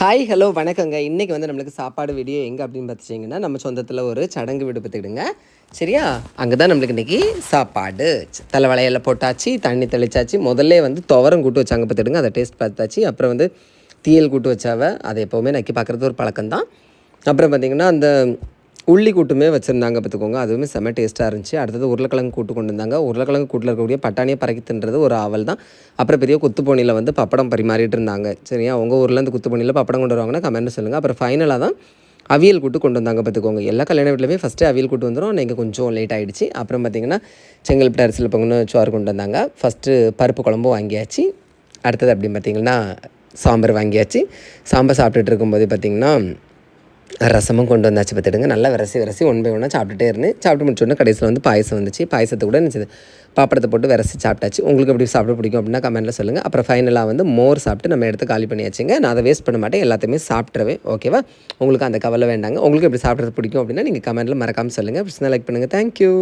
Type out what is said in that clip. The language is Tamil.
ஹாய் ஹலோ வணக்கங்க. இன்றைக்கி வந்து நம்மளுக்கு சாப்பாடு வீடியோ எங்கே அப்படின்னு பார்த்துச்சிங்கன்னா நம்ம சொந்தத்தில் ஒரு சடங்கு விடுபத்துக்கிடுங்க சரியா? அங்கே தான் நம்மளுக்கு இன்றைக்கி சாப்பாடு. தலை போட்டாச்சு தண்ணி தெளிச்சாச்சு. முதல்ல வந்து துவரம் கூட்டு வச்சாங்க பார்த்துடுங்க அதை டேஸ்ட் பார்த்தாச்சு. அப்புறம் வந்து தீயல் கூட்டு வச்சாவ. அதை எப்போவுமே நக்கி பார்க்குறது ஒரு பழக்கம் தான் அப்புறம் பார்த்திங்கன்னா அந்த உள்ளி கூட்டுமே வச்சுருந்தாங்க பார்த்துக்கோங்க. அதுவுமே செம்ம டேஸ்ட்டாக இருந்துச்சு. அடுத்தது உருளைக்கிழங்கு கூட்டு கொண்டு வந்தாங்க உருளைக்கிழங்கு கூட்டில் இருக்கக்கூடிய பட்டாணியை பறக்கி தின்றது ஒரு ஆவல் தான். அப்புறம் பெரிய குத்துப்போனியில் வந்து பப்படம் பரிமாறிட்டு இருந்தாங்க. சரியா? உங்கள் ஊரில் அந்த குத்துப்போனியில் பப்படம் கொண்டு வருவாங்கன்னா கமெண்ட் சொல்லுங்கள் அப்புறம் ஃபைனலாக தான் அவியல் கூட்டு கொண்டு வந்தாங்க பார்த்துக்கோங்க. எல்லா கல்யாண வீட்லையுமே ஃபஸ்ட்டு அவியல் கூட்டு வந்துடும் நீங்கள் கொஞ்சம் லேட் ஆகிடுச்சு அப்புறம் பார்த்திங்கன்னா செங்கல்பட்டு அரிசியில் பொங்கல் சோறு கொண்டு வந்தாங்க. ஃபஸ்ட்டு பருப்பு குழம்பும் வாங்கியாச்சு. அடுத்தது அப்படின்னு பார்த்திங்கன்னா சாம்பார் வாங்கியாச்சு. சாம்பார் சாப்பிட்டுட்டு இருக்கும்போது பார்த்திங்கன்னா ரசமும் கொண்டு வந்தாச்சு பார்த்துடுங்க. நல்லா விரசி விரசி ஒன் பை ஒன்னாக சாப்பிட்டுட்டே இருந்தேன். சாப்பிட்டு முடிச்சோடனே கடைசியில் வந்து பாயசம் வந்துச்சு. பாயசத்தை கூட நினச்சது பாப்படத்தை போட்டு விரசி சாப்பிட்டாச்சு. உங்களுக்கு எப்படி சாப்பிட பிடிக்கும் அப்படின்னா கமெண்ட்டில் சொல்லுங்கள் அப்புறம் ஃபைனலாக வந்து மோர் சாப்பிட்டு நம்ம எடுத்து காலி பண்ணியாச்சுங்க. நான் அதை வேஸ்ட் பண்ண மாட்டேன். எல்லாத்தையுமே சாப்பிட்றவேன் ஓகேவா உங்களுக்கு அந்த கவலை வேண்டாங்க. உங்களுக்கு எப்படி சாப்பிட்றது பிடிக்கும் அப்படின்னா நீங்கள் கமெண்ட்டில் மறக்காமல் சொல்லுங்கள் பிரச்சனை லைக் பண்ணுங்கள் தேங்க்யூ